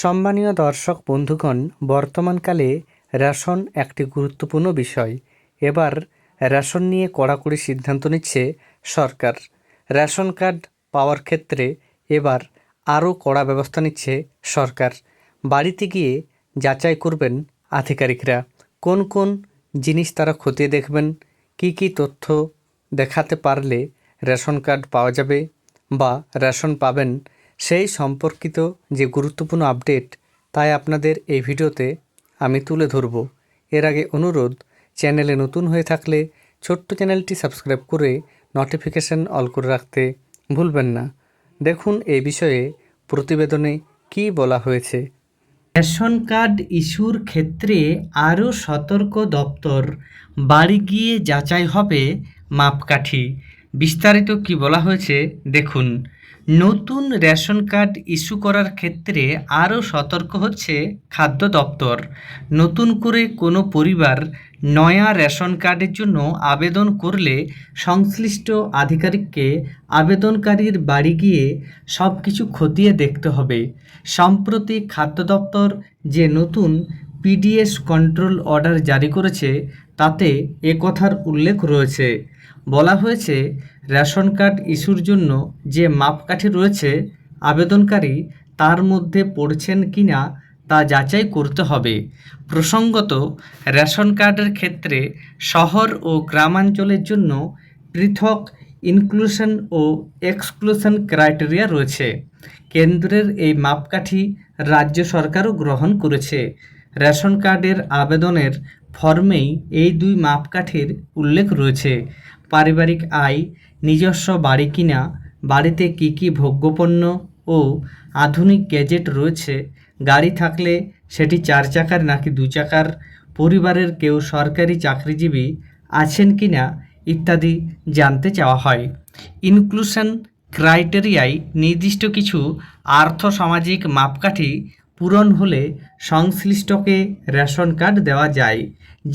সম্মানীয় দর্শক বন্ধুগণ, বর্তমানকালে রেশন একটি গুরুত্বপূর্ণ বিষয়। এবার রেশন নিয়ে কড়াকড়ি সিদ্ধান্ত নিচ্ছে সরকার। রেশন কার্ড পাওয়ার ক্ষেত্রে এবার আরও কড়া ব্যবস্থা নিচ্ছে সরকার। বাড়িতে গিয়ে যাচাই করবেন আধিকারিকরা। কোন কোন জিনিস তারা খতিয়ে দেখবেন? কি কি তথ্য দেখাতে পারলে রেশন কার্ড পাওয়া যাবে? বা রেশন পাবেন সেই সম্পর্কিত যে গুরুত্বপূর্ণ আপডেট তাই আপনাদের এই ভিডিওতে আমি তুলে ধরব। এর আগে অনুরোধ, চ্যানেলে নতুন হয়ে থাকলে ছোট্ট চ্যানেলটি সাবস্ক্রাইব করে নোটিফিকেশন অল করে রাখতে ভুলবেন না। দেখুন এই বিষয়ে প্রতিবেদনে কী বলা হয়েছে। রেশন কার্ড ইস্যুর ক্ষেত্রে আরও সতর্ক দপ্তর, বাড়ি গিয়ে যাচাই হবে মাপকাঠি। বিস্তারিত কি বলা হয়েছে দেখুন। নতুন রেশন কার্ড ইস্যু করার ক্ষেত্রে আরও সতর্ক হচ্ছে খাদ্য দপ্তর। নতুন করে কোনো পরিবার নয়া রেশন কার্ডের জন্য আবেদন করলে সংশ্লিষ্ট আধিকারিককে আবেদনকারীর বাড়ি গিয়ে সব কিছু খতিয়ে দেখতে হবে। সম্প্রতি খাদ্য দপ্তর যে নতুন পিডিএস কন্ট্রোল অর্ডার জারি করেছে, তাতে এ কথার উল্লেখ রয়েছে। বলা হয়েছে রেশন কার্ড ইস্যুর জন্য যে মাপকাঠি রয়েছে, আবেদনকারী তার মধ্যে পড়ছেন কিনা তা যাচাই করতে হবে। প্রসঙ্গত, রেশন কার্ডের ক্ষেত্রে শহর ও গ্রামাঞ্চলের জন্য পৃথক ইনক্লুশন ও এক্সক্লুশন ক্রাইটেরিয়া রয়েছে। কেন্দ্রের এই মাপকাঠি রাজ্য সরকারও গ্রহণ করেছে। রেশন কার্ডের আবেদনের ফর্মেই এই দুই মাপকাঠির উল্লেখ রয়েছে। পারিবারিক আয়, নিজস্ব বাড়ি কিনা, বাড়িতে কী কী ভোগ্যপণ্য ও আধুনিক গ্যাজেট রয়েছে, গাড়ি থাকলে সেটি চার চাকার নাকি দু চাকার, পরিবারের কেউ সরকারি চাকরিজীবী আছেন কিনা ইত্যাদি জানতে চাওয়া হয়। ইনক্লুশন ক্রাইটেরিয়ায় নির্দিষ্ট কিছু আর্থসামাজিক মাপকাঠি পূরণ হলে সংশ্লিষ্টকে রেশন কার্ড দেওয়া যায়,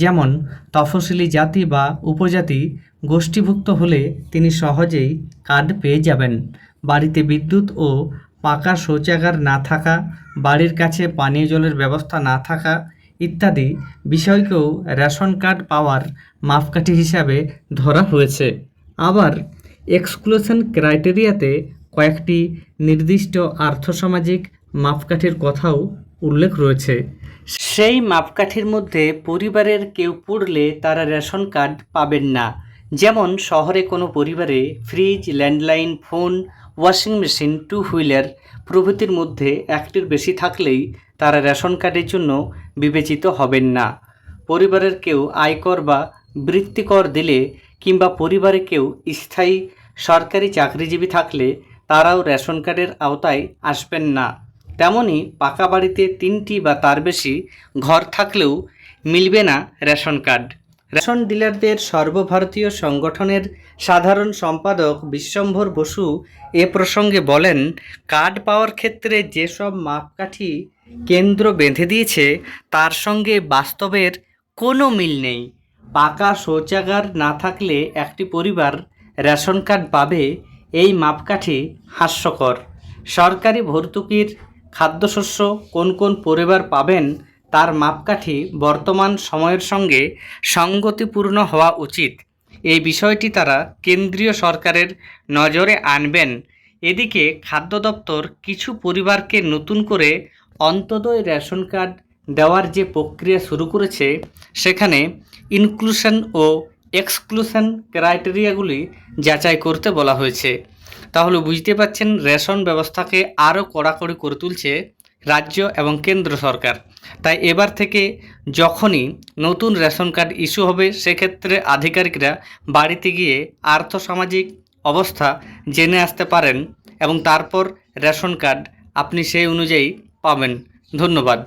যেমন তফসিলি জাতি বা উপজাতি গোষ্ঠীভুক্ত হলে তিনি সহজেই কার্ড পেয়ে যাবেন। বাড়িতে বিদ্যুৎ ও পাকা শৌচাগার না থাকা, বাড়ির কাছে পানীয় জলের ব্যবস্থা না থাকা ইত্যাদি বিষয়কেও রেশন কার্ড পাওয়ার মাপকাঠি হিসাবে ধরা হয়েছে। আবার এক্সক্লুশন ক্রাইটেরিয়াতে কয়েকটি নির্দিষ্ট আর্থসামাজিক মাপকাঠির কথাও উল্লেখ রয়েছে। সেই মাপকাঠির মধ্যে পরিবারের কেউ পড়লে তারা রেশন কার্ড পাবেন না। যেমন শহরে কোনো পরিবারে fridge, landline, phone, washing machine two wheeler প্রভৃতির মধ্যে একটির বেশি থাকলেই তারা রেশন কার্ডের জন্য বিবেচিত হবেন না। পরিবারের কেউ আয়কর বা বৃত্তিকর দিলে কিংবা পরিবারে কেউ স্থায়ী সরকারি চাকরিজীবী থাকলে তারাও রেশন কার্ডের আওতায় আসবেন না। তেমনি পাকা বাড়িতে তিনটি বা তার বেশি ঘর থাকলেও মিলবে না রেশন কার্ড। রেশন ডিলারদের সর্বভারতীয় সংগঠনের সাধারণ সম্পাদক বিশ্বম্ভর বসু এ প্রসঙ্গে বলেন, কার্ড পাওয়ার ক্ষেত্রে যেসব মাপকাঠি কেন্দ্র বেঁধে দিয়েছে, তার সঙ্গে বাস্তবের কোনো মিল নেই। পাকা শৌচাগার না থাকলে একটি পরিবার রেশন কার্ড পাবে, এই মাপকাঠি হাস্যকর। সরকারি ভর্তুকির খাদ্যশস্য কোন কোন পরিবার পাবেন তার মাপকাঠি বর্তমান সময়ের সঙ্গে সঙ্গতিপূর্ণ হওয়া উচিত। এই বিষয়টি তারা কেন্দ্রীয় সরকারের নজরে আনবেন। এদিকে খাদ্য দপ্তর কিছু পরিবারকে নতুন করে অন্তদয় রেশন কার্ড দেওয়ার যে প্রক্রিয়া শুরু করেছে, সেখানে ইনক্লুশন ও এক্সক্লুশন ক্রাইটেরিয়াগুলি যাচাই করতে বলা হয়েছে। তাহলে বুঝতে পাচ্ছেন রেশন ব্যবস্থাকে আরও কড়াকড়ি করে তুলছে রাজ্য এবং কেন্দ্র সরকার। তাই এবার থেকে যখনই নতুন রেশন কার্ড ইস্যু হবে, সেক্ষেত্রে আধিকারিকরা বাড়িতে গিয়ে আর্থসামাজিক অবস্থা জেনে আসতে পারেন এবং তারপর রেশন কার্ড আপনি সেই অনুযায়ী পাবেন। ধন্যবাদ।